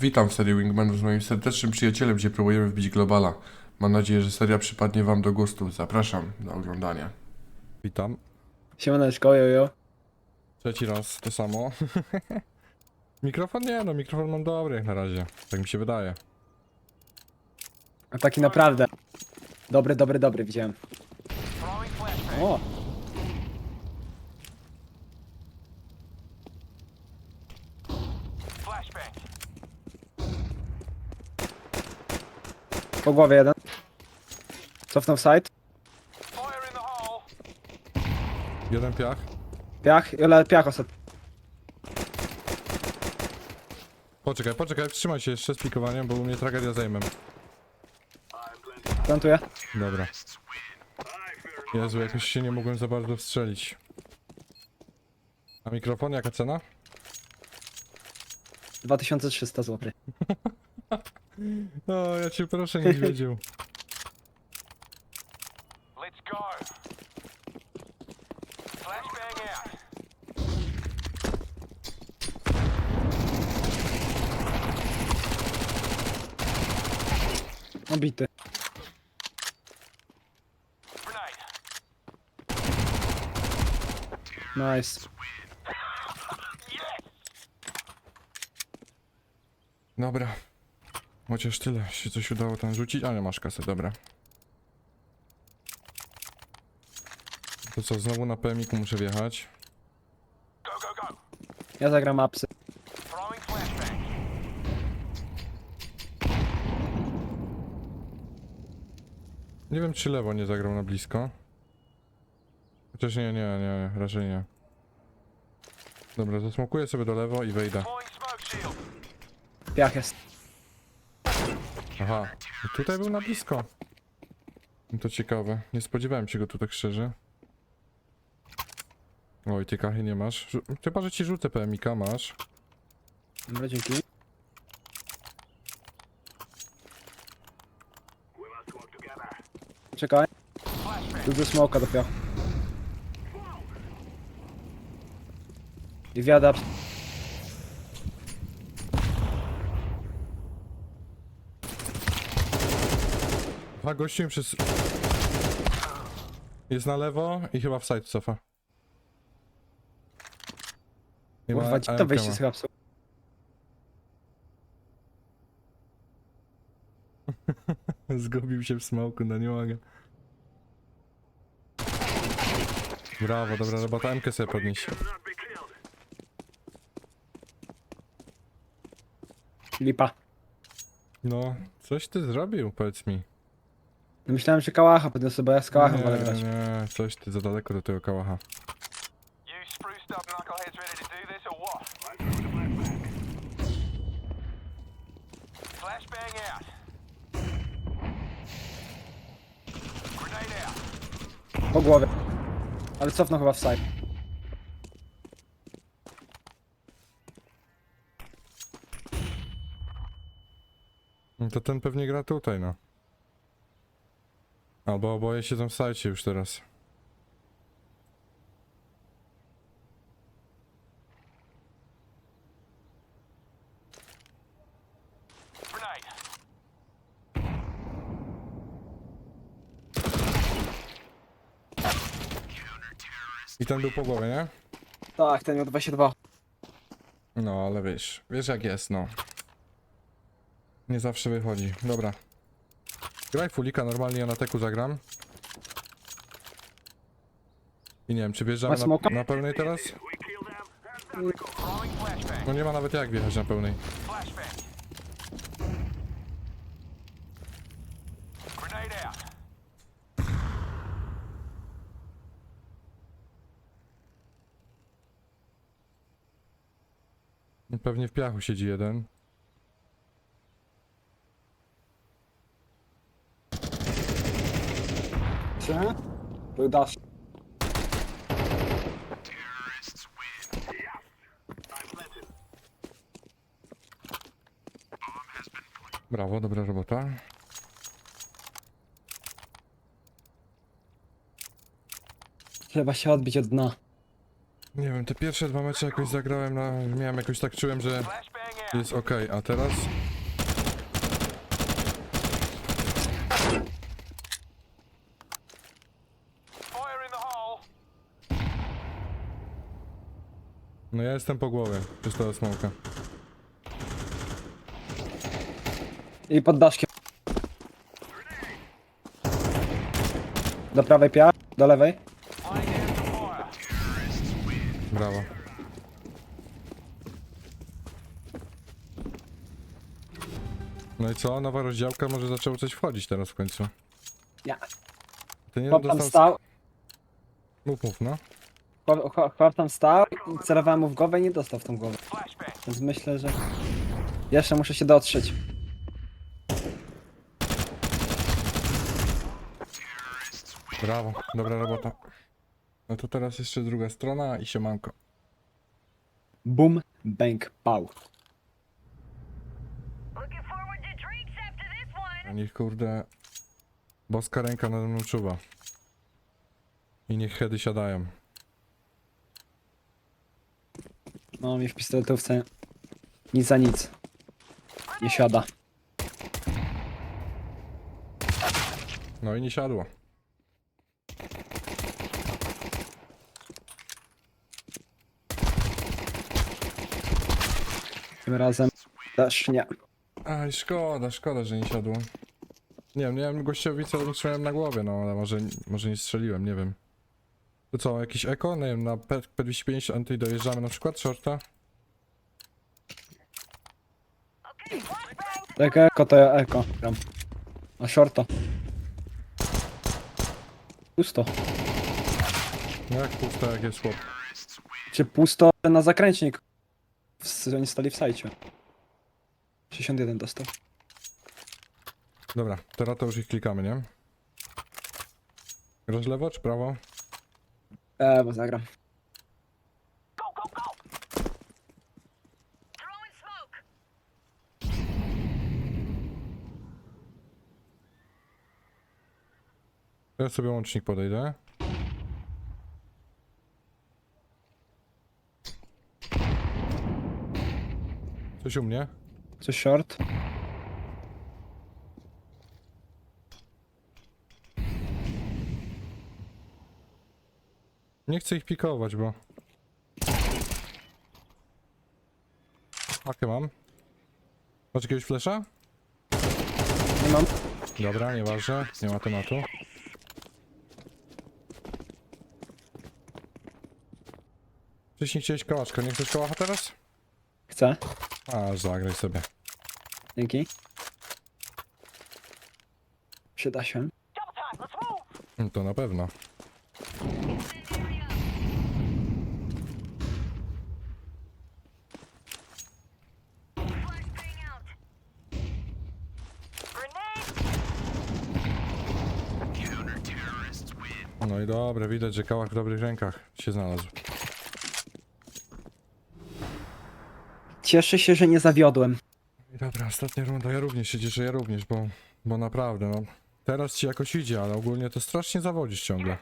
Witam w serii Wingmanów z moim serdecznym przyjacielem, gdzie próbujemy wbić globala. Mam nadzieję, że seria przypadnie wam do gustu. Zapraszam na oglądanie. Witam. Siemaneczko, jojo. Trzeci raz to samo. mikrofon nie, no mikrofon mam dobry jak na razie. Tak mi się wydaje. A taki naprawdę. Dobry, dobry, dobry, widziałem. O! Po głowie jeden. Cofnął side. Jeden piach. Piach, ale piach ostatni. Poczekaj, poczekaj, wstrzymaj się jeszcze z pikowaniem, bo u mnie tragedia zajmę. Plantuję. Dobra. Jezu, jakoś się nie mogłem za bardzo wstrzelić. A mikrofon, jaka cena? 2300 zł. No, ja cię proszę, niedźwiedziu. Let's go. Flashbang out. Obity. Grenade. Nice. Dobra. Chociaż tyle się coś udało tam rzucić. A nie masz kasę, dobra. To co, znowu na PMiku muszę wjechać. Go, go, go. Ja zagram apsy. Throwing flashbang. Nie wiem czy lewo nie zagrał na blisko. Chociaż nie, nie, nie, raczej nie. Dobra, zasmokuję sobie do lewo i wejdę. Deploying smoke shield. Piach jest. Aha, i tutaj był na blisko. To ciekawe, nie spodziewałem się go tu tak szczerze. Oj, ty kachy nie masz. Chyba, że ci rzucę PMika, masz. Dobra, dzięki. Czekaj. Tu do smoka dopiero. I wiada. A gościu mi przez... Jest na lewo i chyba w side cofa. Ma Kurwa, ci to AMK wejście ma. z hapsu. Zgubił się w smoku, no nie mogę. Brawo, dobra robota, MK sobie podnieś. Lipa. No, coś ty zrobił, powiedz mi. No Myślałem, że kałacha podniosę, bo ja z kałachem wolę grać. nie, coś ty za daleko do tego kałacha. You spruced up knuckleheads ready to do this or what? Flashbang out. Grenade out. Po głowie. Ale cofnął chyba w side. No to ten pewnie gra tutaj, no. Albo oboje siedzą w sajcie już teraz. I ten był po głowie, nie? Tak, ten miał 22. No, ale wiesz, wiesz jak jest, no. Nie zawsze wychodzi. Dobra. Graj fulika, normalnie ja na teku zagram. I nie wiem, czy wjeżdżamy Ma na, smoka? na pełnej teraz? No nie ma nawet jak wjechać na pełnej. Pewnie w piachu siedzi jeden. Był dash. Brawo, dobra robota. Trzeba się odbić od dna. Nie wiem, te pierwsze dwa mecze jakoś zagrałem na... Miałem jakoś tak czułem, że. Jest ok, a teraz... No ja jestem po głowie, przez tego smoka. I pod daszkiem. Do prawej pia, do lewej. Brawo. No i co? Nowa rozdziałka może zaczęło coś wchodzić teraz w końcu. Nie. Ty nie Chłop tam dostał... stał, Mów, mów, no. Chłop, chłop- chłop tam stał i celowałem mu w głowę i nie dostał w tą głowę. Więc myślę, że jeszcze muszę się dotrzeć. Brawo, dobra robota. No to teraz jeszcze druga strona i siemanko. Boom, bang, pał. Looking forward to drinks after this one. A niech kurde... Boska ręka nade mną czuwa. I niech heady siadają. No mi w pistoletówce nic za nic. Nie siada. No i nie siadło. Tym razem też nie. Aj, szkoda, szkoda, że nie siadło. Nie wiem, nie wiem, gościowi co trzymałem na głowie, no ale może, może nie strzeliłem, nie wiem. To co, jakiś eko? Nie wiem, na P- P250 anty dojeżdżamy na przykład, shorta? Tak eko to ja eko. Gram. A shorto. Pusto. No jak pusto, jak jest chłop. Czy pusto na zakręcznik? W, oni stali w sajcie. 61 dostał. Dobra, teraz to już ich klikamy, nie? Grasz lewo czy prawo? Eee, bo zagram. Ja sobie łącznik podejdę. Coś u mnie? Coś short? Nie chcę ich pikować, bo... Jakie mam? Masz jakiegoś flesza? Nie mam. Dobra, nieważne, nie ma tematu. Wcześniej chciałeś kołaczka, nie chcesz kołacha teraz? Chcę. A, zagraj sobie. Dzięki. Przyda się. No To na pewno. Flashbang out. No dobra, widać, że kałach w dobrych rękach się znalazł. Cieszę się, że nie zawiodłem. Dobra, ostatnia runda, ja również się cieszę, ja również, bo, bo naprawdę, no. Teraz ci jakoś idzie, ale ogólnie to strasznie zawodzisz ciągle.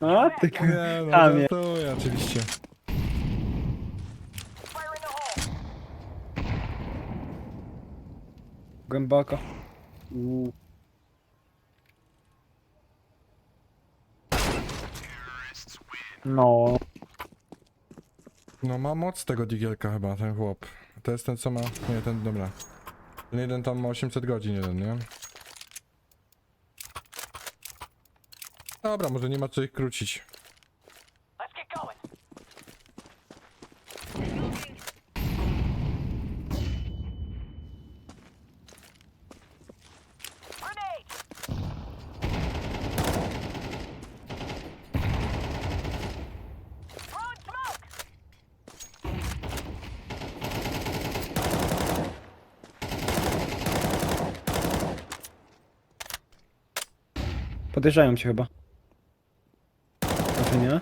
A, ty Nie, no Kamie. żartuję oczywiście. Głęboko. Uuu. No, No ma moc tego digielka chyba, ten chłop. To jest ten co ma... Nie, ten, dobra. Ten jeden tam ma 800 godzin jeden, nie? Dobra, może nie ma co ich krócić. Let's get going. Grenade. Throwing smoke. Podejrzają cię chyba. Może nie?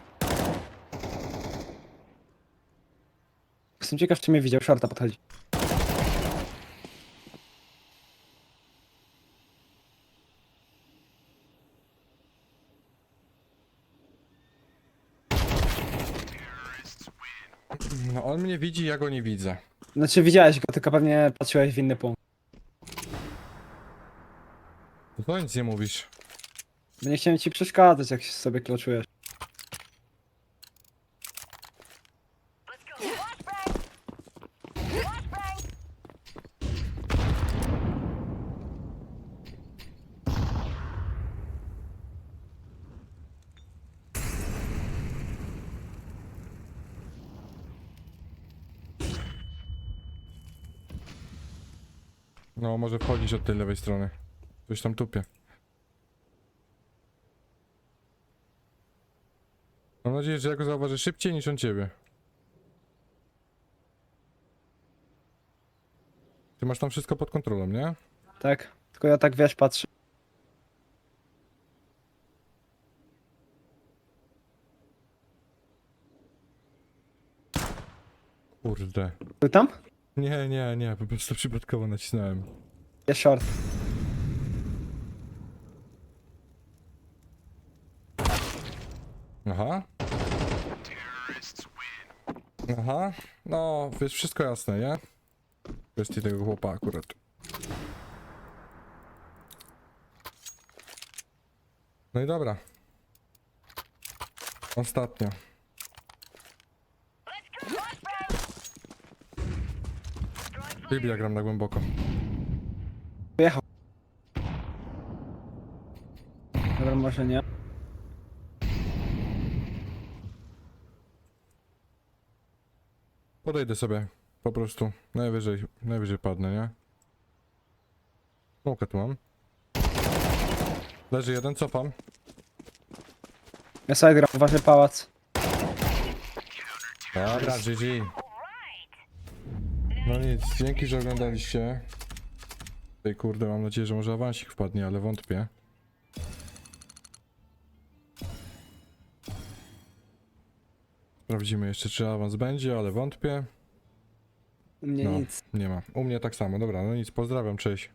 Jestem ciekaw, czy mnie widział. Shorta podchodzi. No on mnie widzi, ja go nie widzę. Znaczy widziałeś go, tylko pewnie patrzyłeś w inny punkt. No to nic nie mówisz. Nie chciałem ci przeszkadzać, jak się sobie kloczujesz. No, może wchodzić od tej lewej strony. Coś tam tupie. Nadzieję, że ja go zauważę szybciej niż on ciebie. Ty masz tam wszystko pod kontrolą, nie? Tak? Tylko ja tak wiesz, patrzę. Kurde. Był tam? Nie, nie, nie, po prostu przypadkowo nacisnąłem. Jest short. Aha. Aha. No, jest wszystko jasne, nie? Kwestii tego chłopa akurat. No i dobra. Flashbang. Throwing Biblia gram na głęboko. Wyjechał. Dobra, może nie. Podejdę sobie. Po prostu. Najwyżej, najwyżej padnę, nie? Smokę tu mam. Leży jeden, cofam. Ja sobie gram, uważaj pałac. Dobra, GG. No nic, dzięki, że oglądaliście. Tej kurde, mam nadzieję, że może awansik wpadnie, ale wątpię. Sprawdzimy jeszcze, czy awans będzie, ale wątpię. U mnie No, nic. nie ma. U mnie tak samo, dobra, no nic, pozdrawiam, cześć.